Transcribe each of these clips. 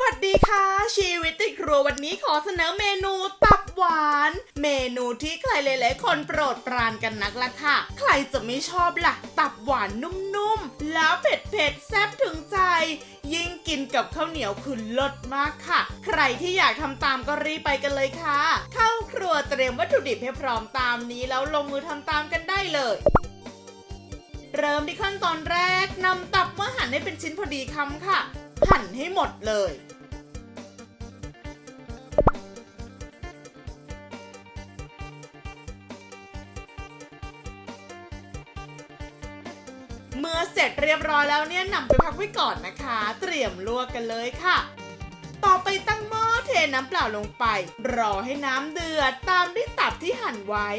วัสดีค่ะ ชีวิตติดครัววันนี้ขอเสนอเมนูตับหวาน เมนูที่ใครหลายๆคนโปรดปรานกันนักละค่ะ ใครจะไม่ชอบล่ะ ตับหวานนุ่มๆ แล้วเผ็ดๆแซ่บถึงใจ ยิ่งกินกับข้าวเหนียวคือลิศมากค่ะ ใครที่อยากทำตามก็รีบไปกันเลยค่ะ เข้าครัวเตรียมวัตถุดิบให้พร้อมตามนี้แล้วลงมือทำตามกันได้เลยเริ่มที่ขั้นตอนแรกนำตับมาหั่นให้เป็นชิ้นพอดีคำค่ะ ให้หมดเลย เมื่อเสร็จเรียบร้อยแล้วเนี่ยนำไปพักไว้ก่อนนะคะ เตรียมลวกกันเลยค่ะ ต่อไปตั้งหม้อเทน้ำเปล่าลงไป รอให้น้ำเดือดตามด้วยตับที่หั่นไว้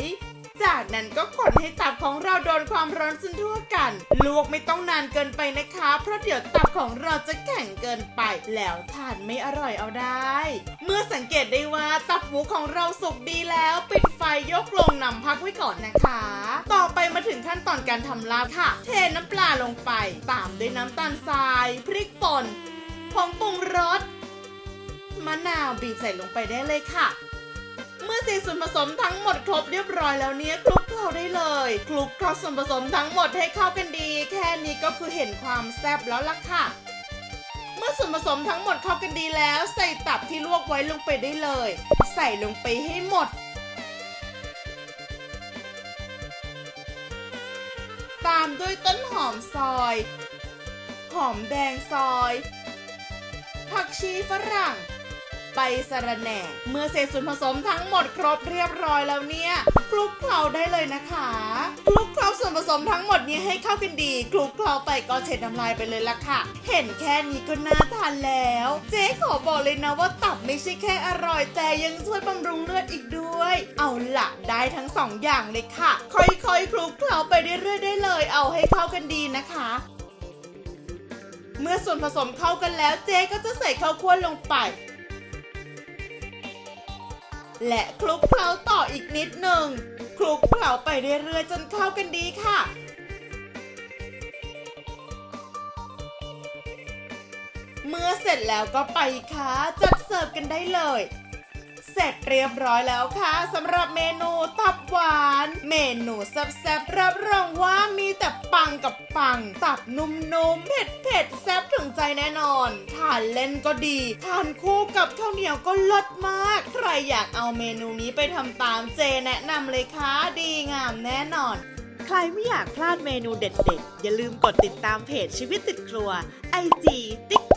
จากนั้นก็คนให้ตับของเราโดนความร้อนจนทั่วกัน ลวกไม่ต้องนานเกินไปนะคะ เพราะเดี๋ยวตับของเราจะแข็งเกินไป แล้วทานไม่อร่อยเอาได้ เมื่อสังเกตได้ว่าตับหมูของเราสุกดีแล้วปิดไฟยกลงนำพักไว้ก่อนนะคะ ต่อไปมาถึงขั้นตอนการทำลาบค่ะ เทน้ำปลาลงไป ตามด้วยน้ำตาลทราย พริกป่นผงปรุงรสมะนาวบีบใส่ลงไปได้เลยค่ะ เมื่อส่ส่วนผสมทั้งหมดครบเรียบร้อยแล้วเนี่ยคลุกเคล้าได้เลยคลุกเคล้าส่วนผสมทั้งหมดให้เข้ากันดี แค่นี้ก็คือเห็นความแซ่บแล้วล่ะค่ะเมื่อส่วนผสมทั้งหมดเข้ากันดีแล้ว ใส่ตับที่ลวกไว้ลงไปได้เลย ใส่ลงไปให้หมด ตามด้วยต้นหอมซอย หอมแดงซอย ผักชีฝรั่ง ใบสะระแหน่ เมื่อเศษส่วนผสมทั้งหมดครบเรียบร้อยแล้วเนี่ยคลุกเคล้าได้เลยนะคะคลุกเคล้าส่วนผสมทั้งหมดนี้ให้เข้ากันดีคลุกเคล้าไปก็เช็ดน้ำลายไปเลยละค่ะ เห็นแค่นี้ก็น่าทานแล้ว เจ๊ขอบอกเลยนะว่าตับไม่ใช่แค่อร่อย แต่ยังช่วยบำรุงเลือดอีกด้วย เอาละได้ทั้งสองอย่างเลยค่ะ ค่อยๆคลุกเคล้าไปเรื่อยๆได้เลย เอาให้เข้ากันดีนะคะเมื่อส่วนผสมเข้ากันแล้วเจ๊ก็จะใส่ข้าวคั่วลงไป และคลุกเคล้าต่ออีกนิดหนึ่งคลุกเคล้าไปเรื่อยๆจนเข้ากันดีค่ะ เมื่อเสร็จแล้วก็ไปค่ะจัดเสิร์ฟกันได้เลย เสร็จเรียบร้อยแล้วค่ะสำหรับเมนูตับหวาน เมนูแซ่บๆรับรองว่ามีแต่ปังกับปัง ตับนุ่มๆเผ็ดๆแซ่บถึงใจแน่นอนทานเล่นก็ดีทานคู่กับข้าวเหนียวก็ลิศมาก ใครอยากเอาเมนูนี้ไปทำตามเจแนะนำเลยค่ะดีงามแน่นอนใครไม่อยากพลาดเมนูเด็ดๆ อย่าลืมกดติดตามเพจชีวิตติดครัว IG